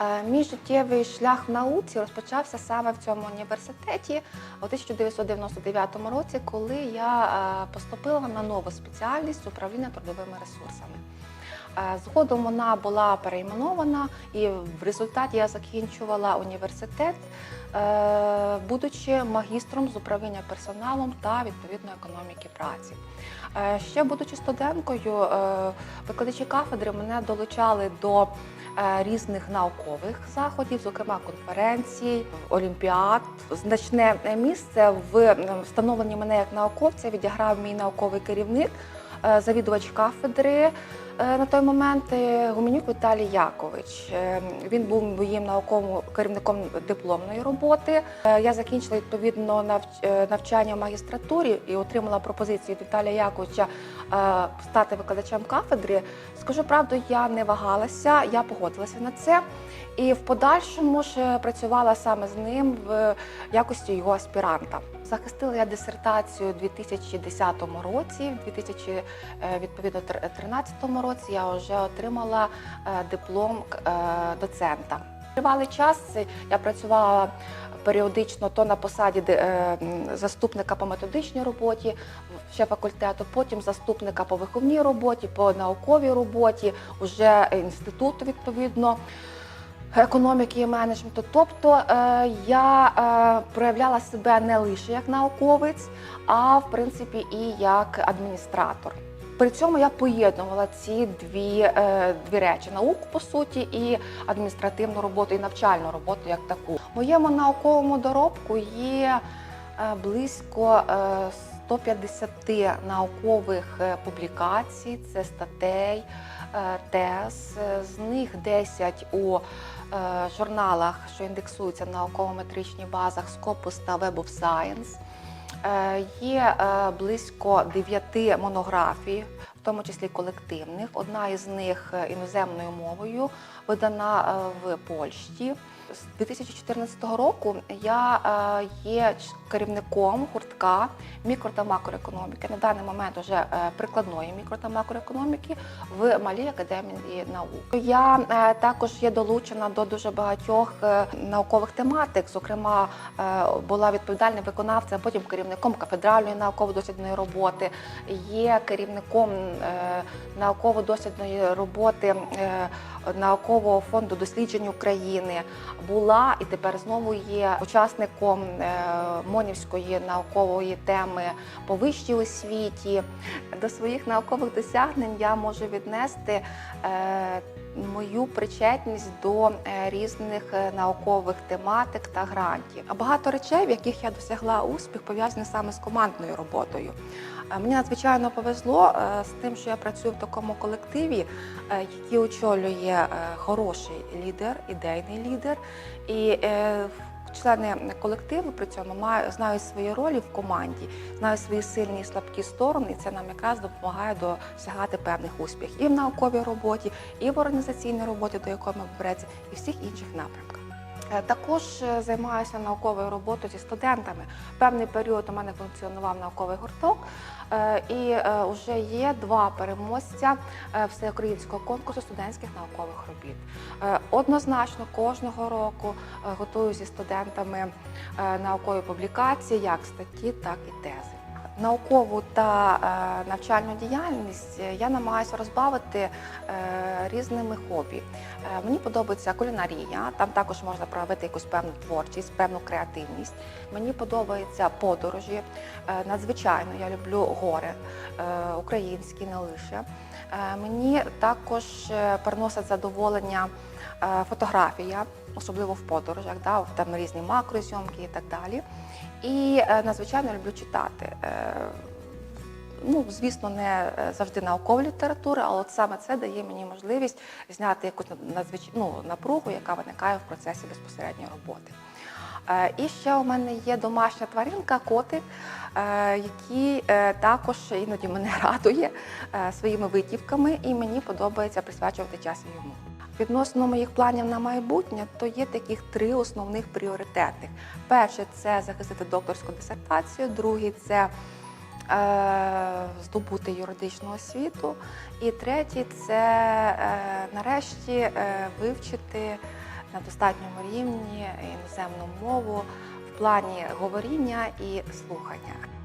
Е, Мій життєвий шлях в науці розпочався саме в цьому університеті у 1999 році, коли я е, поступила на нову спеціальність управління трудовими ресурсами. Згодом вона була перейменована, і в результаті я закінчувала університет, е, будучи магістром з управління персоналом та відповідно економіки праці. Е, Ще будучи студенткою, е, викладачі кафедри мене долучали до різних наукових заходів, зокрема конференцій, олімпіад. Значне місце в встановленні мене як науковця відіграв мій науковий керівник, завідувач кафедри. Е, На той момент е, Гуменюк Віталій Якович. Е, Він був моїм науковим керівником дипломної роботи. Я закінчила відповідно навч- навчання в магістратурі і отримала пропозицію Віталія Яковича стати викладачем кафедри. Скажу правду, я не вагалася, я погодилася на це. І в подальшому ж працювала саме з ним в якості його аспіранта. Захистила я дисертацію у 2010 році, в 2013 році я вже отримала е, диплом е, доцента. Тривалий час я працювала періодично то на посаді е, заступника по методичній роботі ще факультету, потім заступника по виховній роботі, по науковій роботі, уже інституту відповідно. Економіки і менеджменту, тобто я проявляла себе не лише як науковець, а в принципі і як адміністратор. При цьому я поєднувала ці дві, е, дві речі: науку по суті, і адміністративну роботу, і навчальну роботу як таку. В моєму науковому доробку є е, близько е, 150 наукових е, публікацій, це статей, тез. З них 10 у журналах, що індексуються в науково-метричній базах Scopus та Web of Science. Е, Є е, близько дев'яти монографій, в тому числі колективних. Одна із них е, іноземною мовою видана е, в Польщі. З 2014 року я е, є керівником гуртка мікро та макроекономіки. На даний момент вже е, прикладної мікро та макроекономіки в Малій академії наук. Я також є долучена до дуже багатьох наукових тематик. Зокрема, була відповідальним виконавцем, потім керівником кафедральної науково-дослідної роботи. Є керівником науково-дослідної роботи е, наукового фонду досліджень України. Була і тепер знову є учасником е, Монівської наукової теми по вищій освіті. До своїх наукових досягнень я можу віднести е, мою причетність до е, різних наукових тематик та грантів. А багато речей, в яких я досягла успіх, пов'язані саме з командною роботою. Мені надзвичайно повезло е, з тим, що я працюю в такому колективі, е, який очолює е, хороший лідер, ідейний лідер. І члени колективу при цьому знають свої ролі в команді, знають свої сильні і слабкі сторони, і це нам якраз допомагає досягати певних успіхів і в науковій роботі, і в організаційній роботі, до якої ми береться, і всіх інших напрямках. Е, Також е, займаюся науковою роботою зі студентами. Певний період у мене функціонував науковий гурток, е, і вже є два переможця всеукраїнського конкурсу студентських наукових робіт. Однозначно кожного року готую зі студентами наукові публікації, як статті, так і тези. Наукову та е, навчальну діяльність е, я намагаюся розбавити е, різними хобі. Мені подобається кулінарія, там також можна проявити якусь певну творчість, певну креативність. Мені подобаються подорожі. Надзвичайно я люблю гори українські, не лише. Мені також приносить задоволення фотографія, особливо в подорожах, да, там різні макрозйомки і так далі. І надзвичайно люблю читати. Ну, звісно, не е, завжди наукова література, але от саме це дає мені можливість зняти якусь надзвич... ну, напругу, яка виникає в процесі безпосередньої роботи. Е, І ще у мене є домашня тваринка, котик, е, який також іноді мене радує своїми витівками, і мені подобається присвячувати час йому. Відносно моїх планів на майбутнє, то є таких три основних пріоритетних. Перше це захистити докторську дисертацію, другий це е, здобути юридичну освіту. І третє це е, нарешті е, вивчити на достатньому рівні іноземну мову в плані говоріння і слухання.